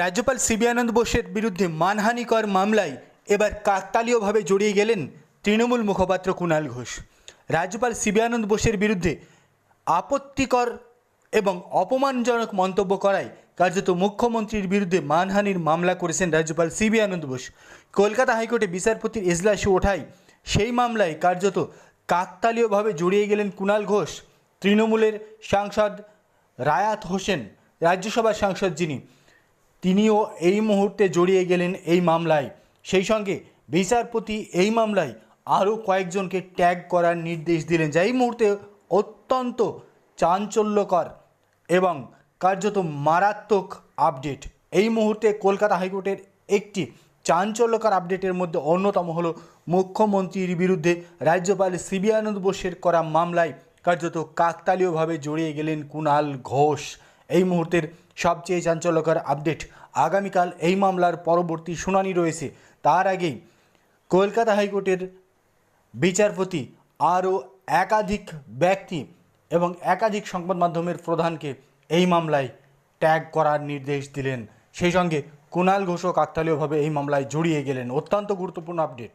রাজ্যপাল সিবি আনন্দ বোসের বিরুদ্ধে মানহানিকর মামলায় এবার কাকতালীয়ভাবে জড়িয়ে গেলেন তৃণমূল মুখপাত্র কুণাল ঘোষ। রাজ্যপাল সিবি আনন্দ বোসের বিরুদ্ধে আপত্তিকর এবং অপমানজনক মন্তব্য করায় কার্যত মুখ্যমন্ত্রীর বিরুদ্ধে মানহানির মামলা করেছেন রাজ্যপাল সিবি আনন্দ বোস। কলকাতা হাইকোর্টে বিচারপতির এজলাসে ওঠায় সেই মামলায় কার্যত কাকতালীয়ভাবে জড়িয়ে গেলেন কুণাল ঘোষ। তৃণমূলের সাংসদ রায়াত হোসেন, রাজ্যসভার সাংসদ যিনি তিনিও এই মুহূর্তে জড়িয়ে গেলেন এই মামলায়। সেই সঙ্গে বিচারপতি এই মামলায় আরও কয়েকজনকে ট্যাগ করার নির্দেশ দিলেন যা এই মুহূর্তে অত্যন্ত চাঞ্চল্যকর এবং কার্যত মারাত্মক আপডেট এই মুহূর্তে কলকাতা হাইকোর্টের একটি চাঞ্চল্যকর আপডেটের মধ্যে অন্যতম হলো মুখ্যমন্ত্রীর বিরুদ্ধে রাজ্যপাল সিবি আনন্দ বোসের করা মামলায় কার্যত কাকতালীয়ভাবে জড়িয়ে গেলেন কুণাল ঘোষ। এই মুহূর্তের সবচেয়ে চাঞ্চল্যকর আপডেট। আগামীকাল এই মামলার পরবর্তী শুনানি রয়েছে। তার আগেই কলকাতা হাইকোর্টের বিচারপতি আরও একাধিক ব্যক্তি এবং একাধিক সংবাদ মাধ্যমের প্রধানকে এই মামলায় ট্যাগ করার নির্দেশ দিলেন। সেই সঙ্গে কুণাল ঘোষও কাকতালীয়ভাবে এই মামলায় জড়িয়ে গেলেন। অত্যন্ত গুরুত্বপূর্ণ আপডেট।